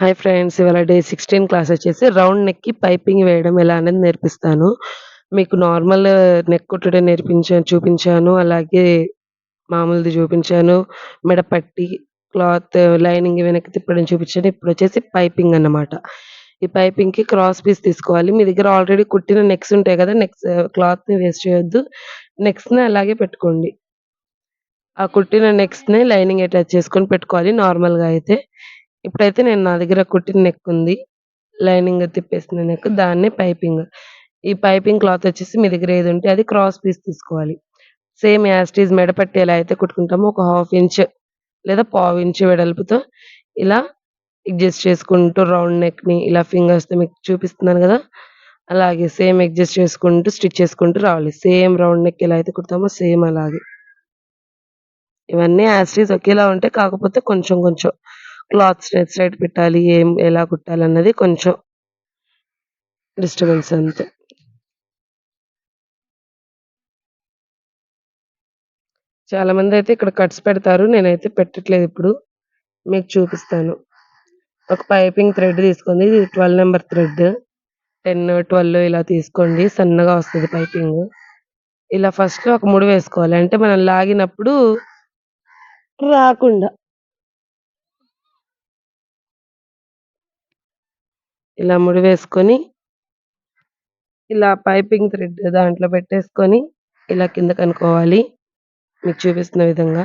Hi friends ఇవాళ day 16 class వచ్చేసి round నెక్‌కి పైపింగ్ వేయడం ఎలా అనేది నేర్పిస్తాను. మీకు నార్మల్ నెక్ కుట్టడం నేర్పించాను చూపించాను. అలాగే మామూలుది చూపించాను. మెడ పట్టి, క్లాత్ లైనింగ్ వెనక్కి తిప్పడం చూపించాను. ఇప్పుడొచ్చేసి పైపింగ్ అన్నమాట. ఈ పైపింగ్‌కి క్రాస్ పీస్ తీసుకోవాలి. మీ దగ్గర ఆల్రెడీ కుట్టిన నెక్స్ ఉంటాయి కదా! నెక్స్ క్లాత్‌ని వేస్ట్ చేయొద్దు. నెక్స్‌ని అలాగే పెట్టుకోండి. ఆ కుట్టిన నెక్స్‌ని లైనింగ్ అటాచ్ చేసుకొని పెట్టుకోవాలి నార్మల్‌గా అయితే. ఇప్పుడైతే నేను నా దగ్గర కుట్టిన నెక్ ఉంది. లైనింగ్ తిప్పేసిన నెక్ దాన్ని పైపింగ్. ఈ పైపింగ్ క్లాత్ వచ్చేసి మీ దగ్గర ఏది ఉంటే అది క్రాస్ పీస్ తీసుకోవాలి. సేమ్ యాస్టీజ్ మెడపట్టి ఎలా అయితే కుట్టుకుంటామో ఒక హాఫ్ ఇంచ్ లేదా పావు ఇంచ్ వెడల్పుతో ఇలా అడ్జస్ట్ చేసుకుంటూ రౌండ్ నెక్‌ని ఇలా ఫింగర్స్‌తో మీకు చూపిస్తున్నాను కదా అలాగే సేమ్ అడ్జస్ట్ చేసుకుంటూ స్టిచ్ చేసుకుంటూ రావాలి. సేమ్ రౌండ్ నెక్ ఎలా అయితే కుడతామో సేమ్ అలాగే. ఇవన్నీ యాజ్ ఒకేలా ఉంటాయి. కాకపోతే కొంచెం కొంచెం క్లాత్స్ ఎటు సైడ్ పెట్టాలి, ఏం ఎలా కుట్టాలన్నది కొంచెం డిస్టర్బెన్స్ అంతే. చాలామందైతే ఇక్కడ కట్స్ పెడతారు. నేనైతే పెట్టట్లేదు ఇప్పుడు. మీకు చూపిస్తాను. ఒక పైపింగ్ థ్రెడ్ తీసుకోండి. ఇది ట్వెల్వ్ నెంబర్ థ్రెడ్. 10, 12 ఇలా తీసుకోండి. సన్నగా వస్తుంది పైపింగ్. ఇలా ఫస్ట్‌లో ఒక ముడి వేసుకోవాలి. అంటే మనం లాగినప్పుడు రాకుండా. ఇలా ముడి వేసుకొని ఇలా పైపింగ్ థ్రెడ్ దాంట్లో పెట్టేసుకొని ఇలా కిందకనుకోవాలి. మీకు చూపిస్తున్న విధంగా.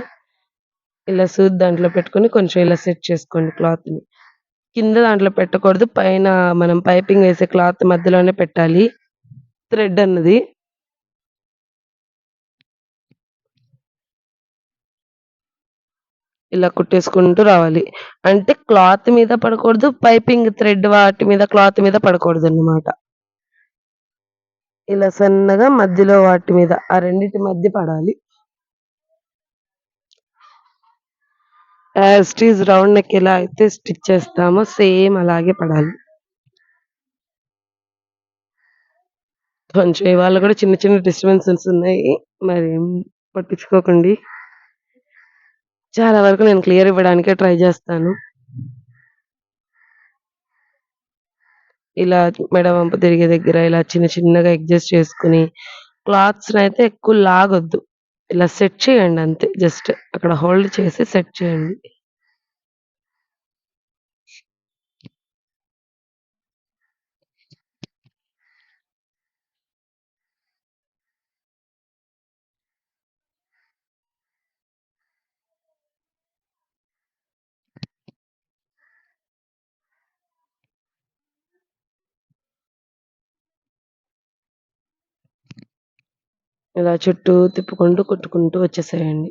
ఇలా సూది దాంట్లో పెట్టుకొని కొంచెం ఇలా సెట్ చేసుకోండి క్లాత్‌ని. కింద దాంట్లో పెట్టకూడదు. పైన మనం పైపింగ్ వేసే క్లాత్ మధ్యలోనే పెట్టాలి. థ్రెడ్ అన్నది. ఇలా కుట్టేసుకుంటూ రావాలి. అంటే క్లాత్ మీద పడకూడదు. పైపింగ్ థ్రెడ్ వాటి మీద క్లాత్ మీద పడకూడదు అన్నమాట ఇలా సన్నగా మధ్యలో వాటి మీద ఆ రెండింటి మధ్య పడాలి. యాజ్ ఈజ్ రౌండ్ నెక్ ఎలా అయితే స్టిచ్ చేస్తామో సేమ్ అలాగే పడాలి. కొంచెం ఇవాళ కూడా చిన్న చిన్న డిస్టర్బెన్సెస్ ఉన్నాయి. మరి పట్టించుకోకండి. చాలా వరకు నేను క్లియర్ ఇవ్వడానికే ట్రై చేస్తాను. ఇలా మెడ వంపు తిరిగే దగ్గర ఇలా చిన్న చిన్నగా అడ్జస్ట్ చేసుకొని అయితే ఎక్కువ లాగొద్దు. ఇలా సెట్ చేయండి అంతే. జస్ట్ అక్కడ హోల్డ్ చేసి సెట్ చేయండి. ఇలా చుట్టూ తిప్పుకుంటూ కొట్టుకుంటూ వచ్చేసేయండి.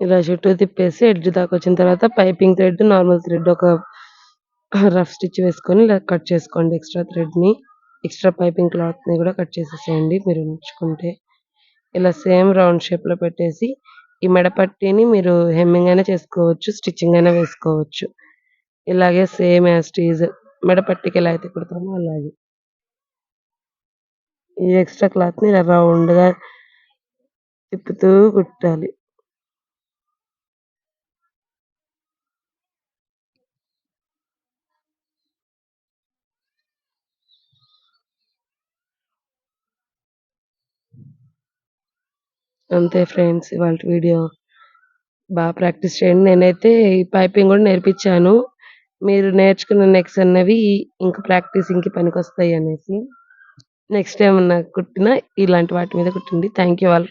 ఇలా చుట్టూ తిప్పేసి ఎడ్జ్ దాకా వచ్చిన తర్వాత పైపింగ్ థ్రెడ్, నార్మల్ థ్రెడ్ ఒక రఫ్ స్టిచ్ వేసుకొని ఇలా కట్ చేసుకోండి ఎక్స్‌ట్రా థ్రెడ్‌ని. ఎక్స్‌ట్రా పైపింగ్ క్లాత్‌ని కూడా కట్ చేసేసేయండి మీరు ఉంచుకుంటే. ఇలా సేమ్ రౌండ్ షేప్‌లో పెట్టేసి ఈ మెడ పట్టీని మీరు హెమ్మింగ్ అయినా చేసుకోవచ్చు. స్టిచ్చింగ్ అయినా వేసుకోవచ్చు. ఇలాగే సేమ్ యాజ్ ఇట్ మెడ పట్టీకి ఎలా అయితే కుడతామో అలాగే. ఈ ఎక్స్‌ట్రా క్లాత్‌ని ఇలా రౌండ్‌గా తిప్పుతూ కుట్టాలి. అంతే ఫ్రెండ్స్ ఇవాళ వీడియో. బాగా ప్రాక్టీస్ చేయండి. నేనైతే ఈ పైపింగ్ కూడా నేర్పించాను. మీరు నేర్చుకున్న నెక్స్ట్ అన్నవి ఇంక ప్రాక్టీసింగ్‌కి పనికొస్తాయి అనేసి. నెక్స్ట్ ఏమన్నా కుట్టినా ఇలాంటి వాటి మీద కుట్టండి. Thank you all.